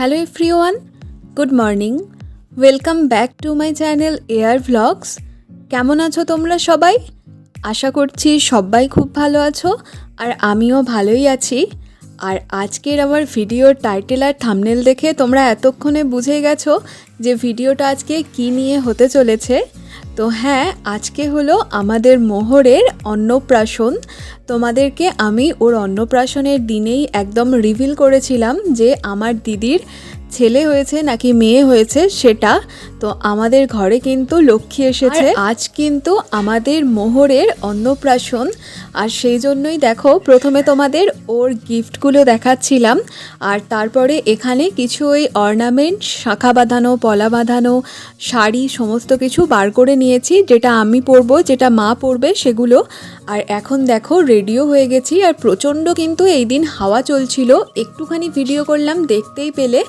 Hello everyone good morning welcome back to my channel air vlogs কেমন আছো তোমরা সবাই? আশা করছি সবাই খুব ভালো আছো, আর আমিও ভালোই আছি। আর আজকের আমার ভিডিওর টাইটেল আর থামনেল দেখে তোমরা এতক্ষণে বুঝে গেছো যে ভিডিওটা আজকে কি নিয়ে হতে চলেছে। তো হ্যাঁ আজকে হলো আমাদের মোহরের অন্নপ্রাশন। তোমাদেরকে আমি ওর অন্নপ্রাশনের দিনেই একদম রিভিল করেছিলাম যে আমার দিদির ছেলে হয়েছে নাকি মেয়ে হয়েছে সেটা তো আমাদের ঘরে কিন্তু লক্ষ্মী এসেছে। আজ কিন্তু আমাদের মোহরের অন্নপ্রাশন। আর সেই জন্যই দেখো, প্রথমে তোমাদের ওর গিফটগুলো দেখাচ্ছিলাম। আর তারপরে এখানে কিছু ওই অর্নামেন্ট শাখা বাঁধানো, পলা বাঁধানো, শাড়ি, সমস্ত কিছু বার করে নিয়েছি। যেটা আমি পরবো, যেটা মা পরবে, সেগুলো আর এখন দেখো রেডিও হয়ে গেছি আর প্রচণ্ড কিন্তু এই দিন হাওয়া চলছিল। একটুখানি ভিডিও করলাম, দেখতেই পেলে।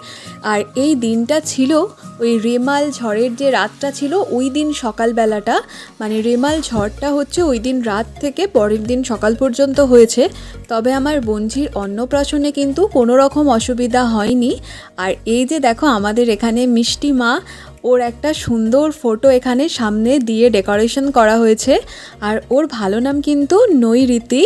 আর এই দিনটা ছিল ওই রেমাল ঝড়ের যে রাতটা ছিল, ওই দিন সকালবেলাটা। মানে রেমাল ঝড়টা হচ্ছে ওই দিন রাত থেকে পরের দিন সকাল পর্যন্ত হয়েছে। তবে আমার বঞ্ঝির অন্নপ্রাশনে কিন্তু কোনো রকম অসুবিধা হয়নি। আর এই যে দেখো, আমাদের এখানে মিষ্টি মা ওর একটা সুন্দর ফটো এখানে সামনে দিয়ে ডেকোরেশন করা হয়েছে। আর ওর ভালো নাম কিন্তু নৈরীতি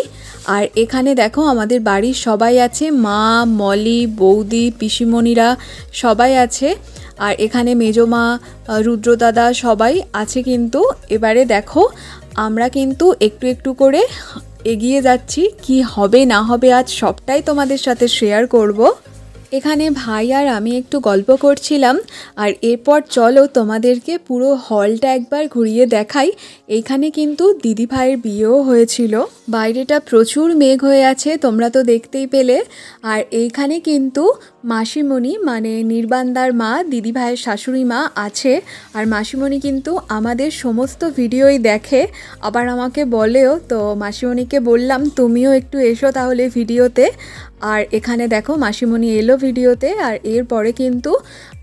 আর এখানে দেখো আমাদের বাড়ির সবাই আছে, মা, মলি, বৌদি, পিসিমণিরা সবাই আছে। আর এখানে মেজমা, রুদ্রদাদা সবাই আছে কিন্তু। এবারে দেখো আমরা কিন্তু একটু একটু করে এগিয়ে যাচ্ছি, কি হবে না হবে আজ সবটাই তোমাদের সাথে শেয়ার করব। এখানে ভাই আর আমি একটু গল্প করছিলাম, আর এরপর চলো তোমাদেরকে পুরো হলটা একবার ঘুরিয়ে দেখাই। এইখানে কিন্তু দিদি ভাইয়ের বিয়েও হয়েছিল। বাইরেটা প্রচুর মেঘ হয়ে আছে, তোমরা তো দেখতেই পেলে। আর এইখানে কিন্তু মাসিমণি মানে নির্বান্দার মা দিদি ভাইয়ের শাশুড়ি মা আছে। আর মাসিমণি কিন্তু আমাদের সমস্ত ভিডিওই দেখে। আবার আমাকে বলেও, তো মাসিমণিকে বললাম, তুমিও একটু এসো তাহলে ভিডিওতে। আর এখানে দেখো, মাসিমণি এলো ভিডিওতে। আর এরপরে কিন্তু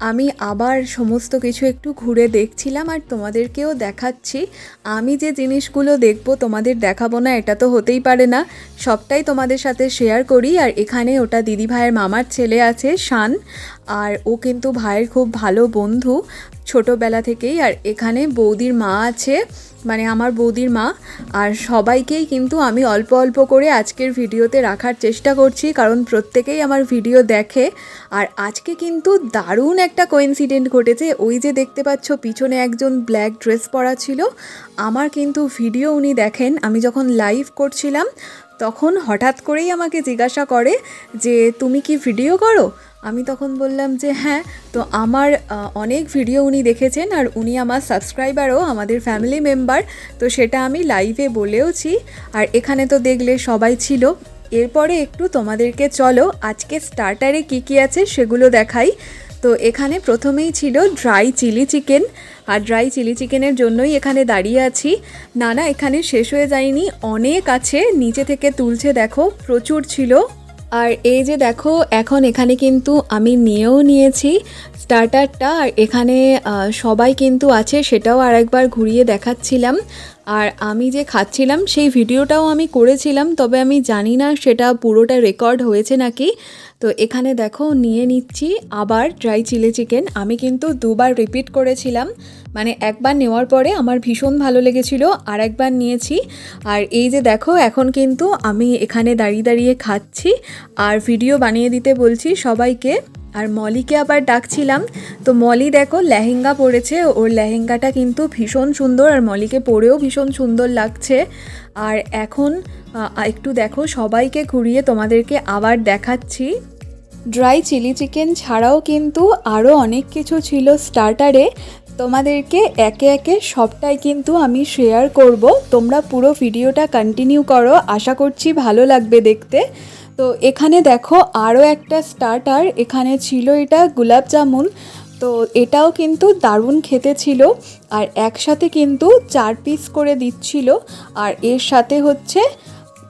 আমি আবার সমস্ত কিছু একটু ঘুরে দেখছিলাম আর তোমাদেরকেও দেখাচ্ছি। আমি যে জিনিসগুলো দেখব তোমাদের দেখাবো না, এটা তো হতেই পারে না। সবটাই তোমাদের সাথে শেয়ার করি আর এখানে ওটা দিদি ভাইয়ের মামার ছেলে আছে, শান। আর ও কিন্তু ভাইয়ের খুব ভালো বন্ধু। ছোটোবেলা থেকেই, আর এখানে বৌদির মা আছে মানে আমার বৌদির মা, আর সবাইকেই কিন্তু আমি অল্প অল্প করে আজকের ভিডিওতে রাখার চেষ্টা করছি, কারণ প্রত্যেকেই আমার ভিডিও দেখে, আর আজকে কিন্তু দারুণ একটা কোইন্সিডেন্ট ঘটেছে, ওই যে দেখতে পাচ্ছ পিছনে একজন ব্ল্যাক ড্রেস পরা ছিল, আমার কিন্তু ভিডিও উনি দেখেন, আমি যখন লাইভ করছিলাম, তখন হঠাৎ করেই আমাকে জিজ্ঞাসা করে যে, তুমি কি ভিডিও করো? আমি তখন বললাম যে হ্যাঁ তো আমার অনেক ভিডিও উনি দেখেছেন আর উনি আমার সাবস্ক্রাইবারও, আমাদের ফ্যামিলি মেম্বার। তো সেটা আমি লাইভে বলেওছি আর এখানে তো দেখলে সবাই ছিল। এরপরে একটু তোমাদেরকে চলো, আজকে স্টার্টারে কী কী আছে সেগুলো দেখাই। তো এখানে প্রথমেই ছিল ড্রাই চিলি চিকেন আর ড্রাই চিলি চিকেনের জন্যই এখানে দাঁড়িয়ে আছি। না না, এখানে শেষ হয়ে যায়নি। অনেক আছে, নিচে থেকে তুলছে দেখো, প্রচুর ছিল। আর এই যে দেখো, এখন এখানে কিন্তু আমি নিয়েও নিয়েছি স্টার্টারটা আর এখানে সবাই কিন্তু আছে, সেটাও আর একবার ঘুরিয়ে দেখাচ্ছিলাম। আর আমি যে খাচ্ছিলাম, সেই ভিডিওটাও আমি করেছিলাম, তবে আমি জানি না সেটা পুরোটা রেকর্ড হয়েছে নাকি। তো এখানে দেখো, নিয়ে নিচ্ছি আবার ড্রাই চিলি চিকেন আমি কিন্তু দুবার রিপিট করেছিলাম। মানে একবার নেওয়ার পরে আমার ভীষণ ভালো লেগেছিল আর একবার নিয়েছি। আর এই যে দেখো, এখন কিন্তু আমি এখানে দাঁড়িয়ে দাঁড়িয়ে খাচ্ছি আর ভিডিও বানিয়ে দিতে বলছি সবাইকে। আর মলিকে আবার ডাকছিলাম। তো মলি দেখো, লেহেঙ্গা পরেছে। ওর লেহেঙ্গাটা কিন্তু ভীষণ সুন্দর আর মলিকে পরেও ভীষণ সুন্দর লাগছে। আর এখন একটু দেখো, সবাইকে ঘুরিয়ে তোমাদেরকে আবার দেখাচ্ছি। ড্রাই চিলি চিকেন ছাড়াও কিন্তু আরও অনেক কিছু ছিল স্টার্টারে তোমাদেরকে একে একে সবটাই কিন্তু আমি শেয়ার করব। তোমরা পুরো ভিডিওটা কন্টিনিউ করো। আশা করছি ভালো লাগবে দেখতে। তো এখানে দেখো আরও একটা স্টার্টার এখানে ছিল এটা গোলাপ জামুন। তো এটাও কিন্তু দারুণ খেতে ছিল। আর একসাথে কিন্তু চার পিস করে দিচ্ছিল। আর এর সাথে হচ্ছে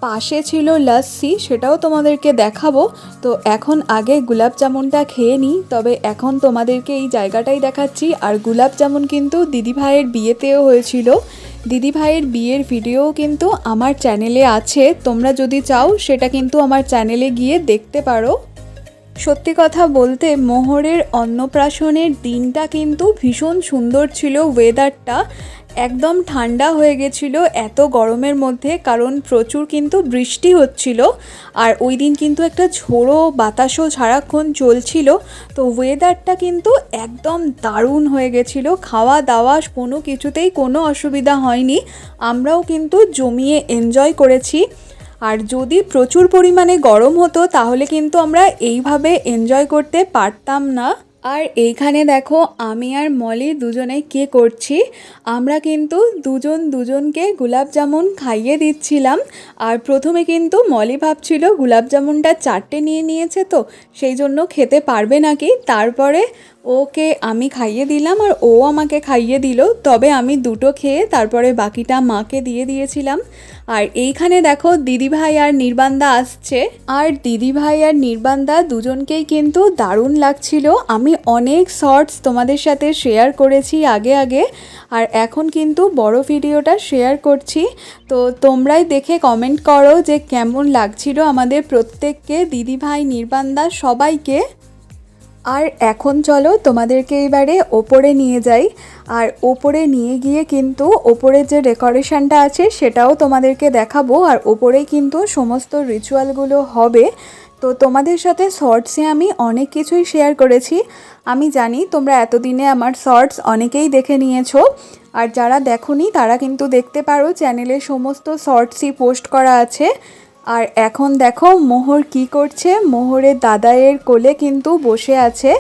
পাশে ছিল লাস্সি সেটাও তোমাদেরকে দেখাবো। তো এখন আগে গুলাব জামুনটা খেয়ে নিই, তবে এখন তোমাদেরকে এই জায়গাটাই দেখাচ্ছি। আর গুলাব জামুন কিন্তু দিদিভাইয়ের বিয়েতেও হয়েছিল। দিদিভাইয়ের বিয়ের ভিডিও কিন্তু আমার চ্যানেলে আছে, তোমরা যদি চাও সেটা কিন্তু আমার চ্যানেলে গিয়ে দেখতে পারো। সত্যি কথা বলতে মোহরের অন্নপ্রাশনের দিনটা কিন্তু ভীষণ সুন্দর ছিল ওয়েদারটা একদম ঠান্ডা হয়ে গেছিল এত গরমের মধ্যে, কারণ প্রচুর কিন্তু বৃষ্টি হচ্ছিল। আর ওই দিন কিন্তু একটা ঝোড়ো বাতাসও সারাক্ষণ চলছিল। তো ওয়েদারটা কিন্তু একদম দারুণ হয়ে গেছিল। খাওয়া দাওয়া কোনো কিছুতেই কোনো অসুবিধা হয়নি। আমরাও কিন্তু জমিয়ে এনজয় করেছি। আর যদি প্রচুর পরিমাণে গরম হতো, তাহলে কিন্তু আমরা এইভাবে এনজয় করতে পারতাম না। আর এইখানে দেখো আমি আর মলি দুজনে কে করছি? আমরা কিন্তু দুজন দুজনকে গুলাব জামুন খাইয়ে দিচ্ছিলাম। আর প্রথমে কিন্তু মলি ভাবছিল গুলাব জামুনটা চারটে নিয়ে নিয়েছে তো, সেই জন্য খেতে পারবে নাকি? তারপরে ওকে আমি খাইয়ে দিলাম আর ও আমাকে খাইয়ে দিল। তবে আমি দুটো খেয়ে তারপরে বাকিটা মাকে দিয়ে দিয়েছিলাম। আর এইখানে দেখো দিদিভাই আর নির্বান্দা আসছে। আর দিদিভাই আর নির্বান্দা দুজনকেই কিন্তু দারুণ লাগছিল। আমি অনেক শর্টস তোমাদের সাথে শেয়ার করেছি আগে আগে। আর এখন কিন্তু বড় ভিডিওটা শেয়ার করছি। তো তোমরাই দেখে কমেন্ট করো যে কেমন লাগছিল আমাদের প্রত্যেককে দিদিভাই নির্বান্দা সবাইকে। আর এখন চলো তোমাদেরকে এবারে ওপরে নিয়ে যাই। আর ওপরে নিয়ে গিয়ে কিন্তু ওপরের যে ডেকোরেশনটা আছে সেটাও তোমাদেরকে দেখাবো। আর ওপরেই কিন্তু সমস্ত রিচুয়ালগুলো হবে। তো তোমাদের সাথে শর্টসে আমি অনেক কিছুই শেয়ার করেছি। আমি জানি তোমরা এতদিনে আমার শর্টস অনেকেই দেখে নিয়েছো। আর যারা দেখোনি তারা কিন্তু দেখতে পারো চ্যানেলে সমস্ত শর্টসই পোস্ট করা আছে। আর এখন দেখো মোহর কি করছে? মোহরের দাদায়ের কোলে কিন্তু বসে আছে।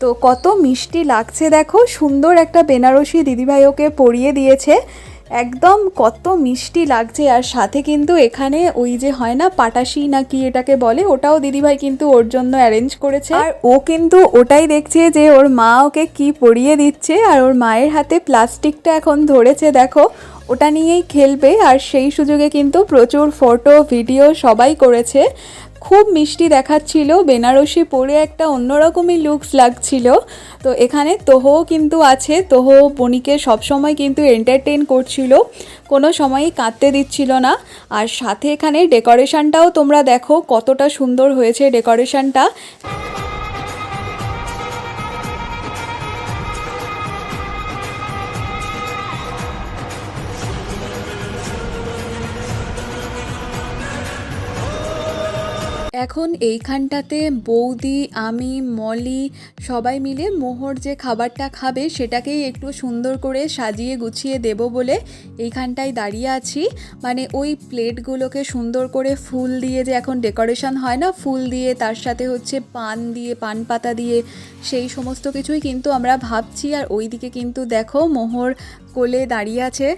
তো কত মিষ্টি লাগছে দেখো। সুন্দর একটা বেনারসি দিদিভাই ওকে পরিয়ে দিয়েছে। একদম কত মিষ্টি লাগছে। আর সাথে কিন্তু এখানে ওই যে হয় না, পাটাশি না কি এটাকে বলে, ওটাও দিদিভাই কিন্তু ওর জন্য অ্যারেঞ্জ করেছে। আর ও কিন্তু ওটাই দেখছে যে ওর মা ওকে কি পরিয়ে দিচ্ছে। আর ওর মায়ের হাতে প্লাস্টিকটা এখন ধরেছে দেখো। ওটা নিয়েই খেলবে আর সেই সুযোগে কিন্তু প্রচুর ফটো, ভিডিও সবাই করেছে। খুব মিষ্টি দেখাচ্ছিল, বেনারসি পরে একটা অন্যরকমই লুকস লাগছিল। তো এখানে তোহও কিন্তু আছে তোহো বনিকে সবসময় কিন্তু এন্টারটেন করছিল, কোনো সময়ই কাঁদতে দিচ্ছিল না। আর সাথে এখানে ডেকোরেশনটাও তোমরা দেখো কতটা সুন্দর হয়েছে ডেকোরেশনটা এখন এইখানটাতে বৌদি, আমি, মলি সবাই মিলে মোহর যে খাবারটা খাবে সেটাকেই একটু সুন্দর করে সাজিয়ে গুছিয়ে দেব বলে এইখানটায় দাঁড়িয়ে আছি। মানে ওই প্লেটগুলোকে সুন্দর করে ফুল দিয়ে যে এখন ডেকোরেশন হয় না, ফুল দিয়ে তার সাথে হচ্ছে পান দিয়ে, পান পাতা দিয়ে সেই সমস্ত কিছুই কিন্তু আমরা ভাবছি। আর ওই দিকে কিন্তু দেখো মোহর কোলে দাঁড়িয়ে আছে।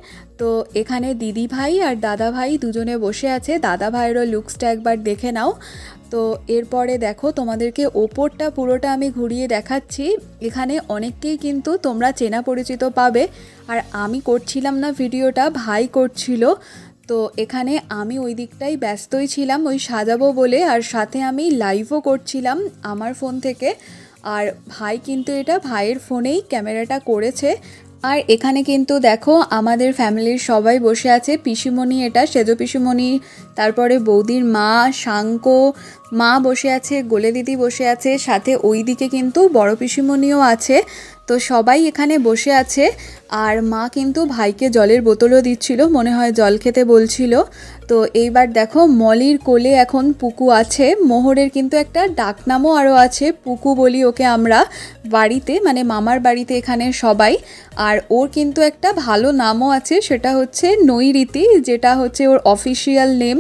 তো এখানে দিদি ভাই আর দাদা ভাই দুজনে বসে আছে। দাদা ভাইয়েরও লুকসটা একবার দেখে নাও। তো এরপরে দেখো তোমাদেরকে ওপরটা পুরোটা আমি ঘুরিয়ে দেখাচ্ছি। এখানে অনেককেই কিন্তু তোমরা চেনা পরিচিত পাবে। আর আমি করছিলাম না ভিডিওটা, ভাই করছিল। তো এখানে আমি ওই দিকটাই ব্যস্তই ছিলাম, ওই সাজাবো বলে। আর সাথে আমি লাইভও করছিলাম আমার ফোন থেকে। আর ভাই কিন্তু এটা ভাইয়ের ফোনেই ক্যামেরাটা করেছে। আর এখানে কিন্তু দেখো আমাদের ফ্যামিলির সবাই বসে আছে। পিসিমণি এটা, সেজ পিসিমণি, তারপরে বৌদির মা শাঙ্ক মা বসে আছে, গোলে দিদি বসে আছে, সাথে ওই দিকে কিন্তু বড় পিসিমণিও আছে। তো সবাই এখানে বসে আছে। আর মা কিন্তু ভাইকে জলের বোতলও দিচ্ছিল, মনে হয় জল খেতে বলছিল। তো এইবার দেখো মলির কোলে এখন পুকু আছে। মোহরের কিন্তু একটা ডাকনামও আরও আছে, পুকু বলি ওকে আমরা বাড়িতে মানে মামার বাড়িতে এখানে সবাই। আর ওর কিন্তু একটা ভালো নামও আছে, সেটা হচ্ছে নৈরীতি, যেটা হচ্ছে ওর অফিসিয়াল নেম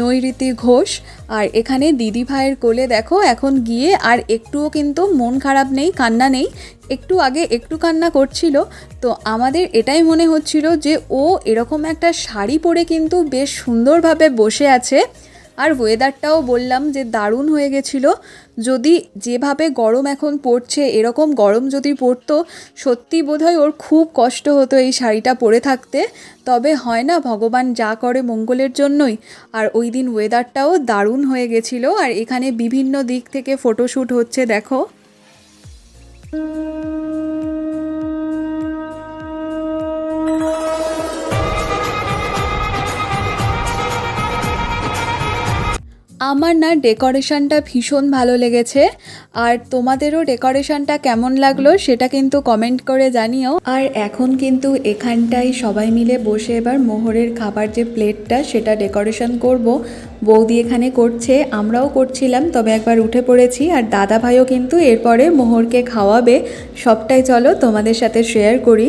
নৈরীতি ঘোষ। আর এখানে দিদি ভাইয়ের কোলে দেখো এখন গিয়ে, আর একটুও কিন্তু মন খারাপ নেই, কান্না নেই, একটু আগে একটু কান্না করছিল। তো আমাদের এটাই মনে হচ্ছিল যে ও এরকম একটা শাড়ি পরে কিন্তু বেশ সুন্দরভাবে বসে আছে। আর ওয়েদারটাও বললাম যে দারুণ হয়ে গেছিল। যদি যেভাবে গরম এখন পড়ছে, এরকম গরম যদি পড়তো, সত্যি বোধহয় ওর খুব কষ্ট হতো এই শাড়িটা পরে থাকতে। তবে হয় না, ভগবান যা করে মঙ্গলের জন্যই। আর ওই দিন ওয়েদারটাও দারুণ হয়ে গেছিল। আর এখানে বিভিন্ন দিক থেকে ফটোশ্যুট হচ্ছে, দেখো। আমার না ডেকোরেশনটা ভীষণ ভালো লেগেছে, আর তোমাদেরও ডেকোরেশনটা কেমন লাগল সেটা কিন্তু কমেন্ট করে জানিও। আর এখন কিন্তু এখানটায় সবাই মিলে বসে এবার মোহরের খাবার যে প্লেটটা সেটা ডেকোরেশন করব। বৌদি এখানে করছে, আমরাও করছিলাম, তবে একবার উঠে পড়েছি, আর দাদা ভাইও কিন্তু এরপরে মোহরকে খাওয়াবে। সবটাই চলো তোমাদের সাথে শেয়ার করি।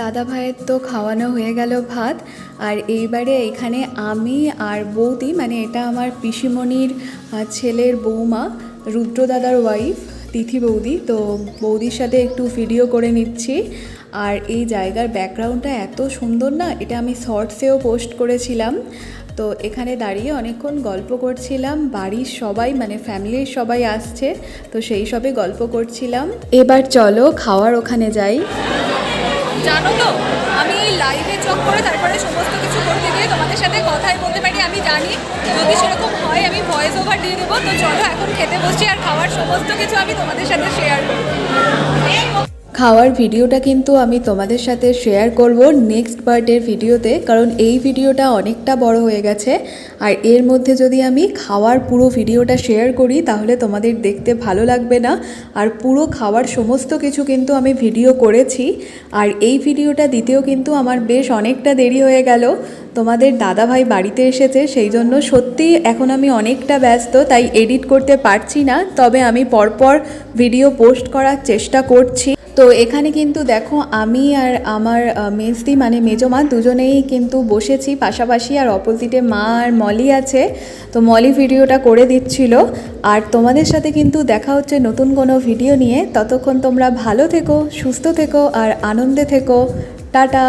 দাদা ভাইয়ের তো খাওয়ানো হয়ে গেল ভাত, আর এইবারে এখানে আমি আর বৌদি মানে এটা আমার পিসিমণির ছেলের বৌমা, রুদ্র দাদার ওয়াইফ তিথি বৌদি। তো বৌদির সাথে একটু ভিডিও করে নিচ্ছি। আর এই জায়গার ব্যাকগ্রাউন্ডটা এত সুন্দর না, এটা আমি শর্টসেও পোস্ট করেছিলাম। তো এখানে দাঁড়িয়ে অনেকক্ষণ গল্প করছিলাম, বাড়ির সবাই মানে ফ্যামিলির সবাই আসছে, তো সেই সবে গল্প করছিলাম। এবার চলো খাওয়ার ওখানে যাই। জানো তো, আমি লাইভে চক করে তারপরে সমস্ত কিছু করতে গিয়ে তোমাদের সাথে কথাই বলতে পারি, আমি জানি যদি সেরকম হয় আমি ভয়েস ওভার দিয়ে দেবো, তো চলো এখন খেতে বসছি আর খাওয়ার সমস্ত কিছু আমি তোমাদের সাথে শেয়ার করব। খাওয়ার ভিডিওটা কিন্তু আমি তোমাদের সাথে শেয়ার করব নেক্সট পার্টের ভিডিওতে, কারণ এই ভিডিওটা অনেকটা বড় হয়ে গেছে। আর এর মধ্যে যদি আমি খাওয়ার পুরো ভিডিওটা শেয়ার করি, তাহলে তোমাদের দেখতে ভালো লাগবে না। আর পুরো খাওয়ার সমস্ত কিছু কিন্তু আমি ভিডিও করেছি। আর এই ভিডিওটা দিতেও কিন্তু আমার বেশ অনেকটা দেরি হয়ে গেল। তোমাদের দাদাভাই বাড়িতে এসেছে, সেই জন্য সত্যি এখন আমি অনেকটা ব্যস্ত, তাই এডিট করতে পারছি না। তবে আমি পরপর ভিডিও পোস্ট করার চেষ্টা করছি। তো এখানে কিন্তু দেখো আমি আর আমার মেজদি মানে মেজমা দুজনেই কিন্তু বসেছি পাশাপাশি আর অপোজিটে মা আর মলি আছে। তো মলি ভিডিওটা করে দিচ্ছিল। আর তোমাদের সাথে কিন্তু দেখা হচ্ছে নতুন কোনো ভিডিও নিয়ে। ততক্ষণ তোমরা ভালো থেকো, সুস্থ থেকো আর আনন্দে থেকো। টাটা!